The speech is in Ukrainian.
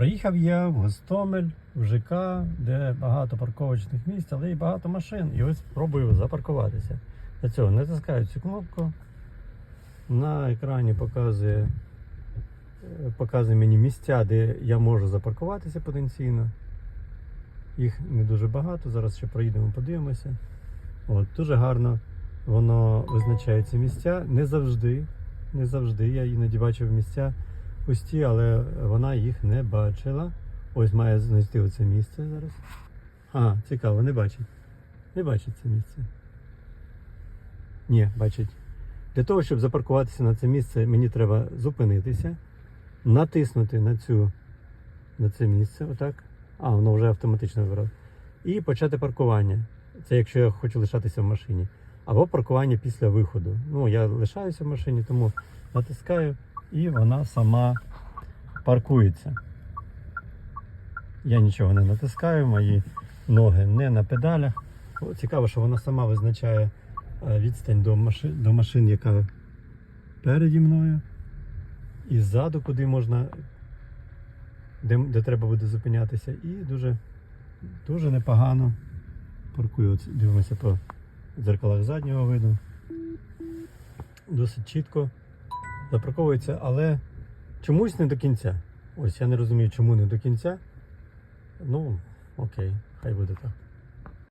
Приїхав я в Гостомель, в ЖК, де багато парковочних місць, але й багато машин. І ось спробую запаркуватися. Для цього натискаю цю кнопку. На екрані показує, е, показує мені місця, де я можу запаркуватися потенційно. Їх не дуже багато. Зараз ще проїдемо, подивимося. От, дуже гарно воно визначає ці місця. Не завжди. Не завжди. Я іноді бачив місця пусті, але вона їх не бачила. Ось має знайти оце місце зараз. А, цікаво, не бачить. Не бачить це місце. Ні, бачить. Для того, щоб запаркуватися на це місце, мені треба зупинитися, натиснути на цю на це місце, отак. А, воно вже автоматично вибрав. І почати паркування. Це якщо я хочу лишатися в машині. Або паркування після виходу. Ну, я лишаюся в машині, тому натискаю і вона сама паркується. Я нічого не натискаю, мої ноги не на педалях. О, Цікаво, що вона сама визначає е, відстань до машин, до машин, яка переді мною. І ззаду, куди можна, де, де треба буде зупинятися. І дуже, дуже непогано паркую. Дивимося по дзеркалах заднього виду. Досить чітко запарковується, але чомусь не до кінця. Ось я не розумію, чому не до кінця. Ну, окей, хай буде так.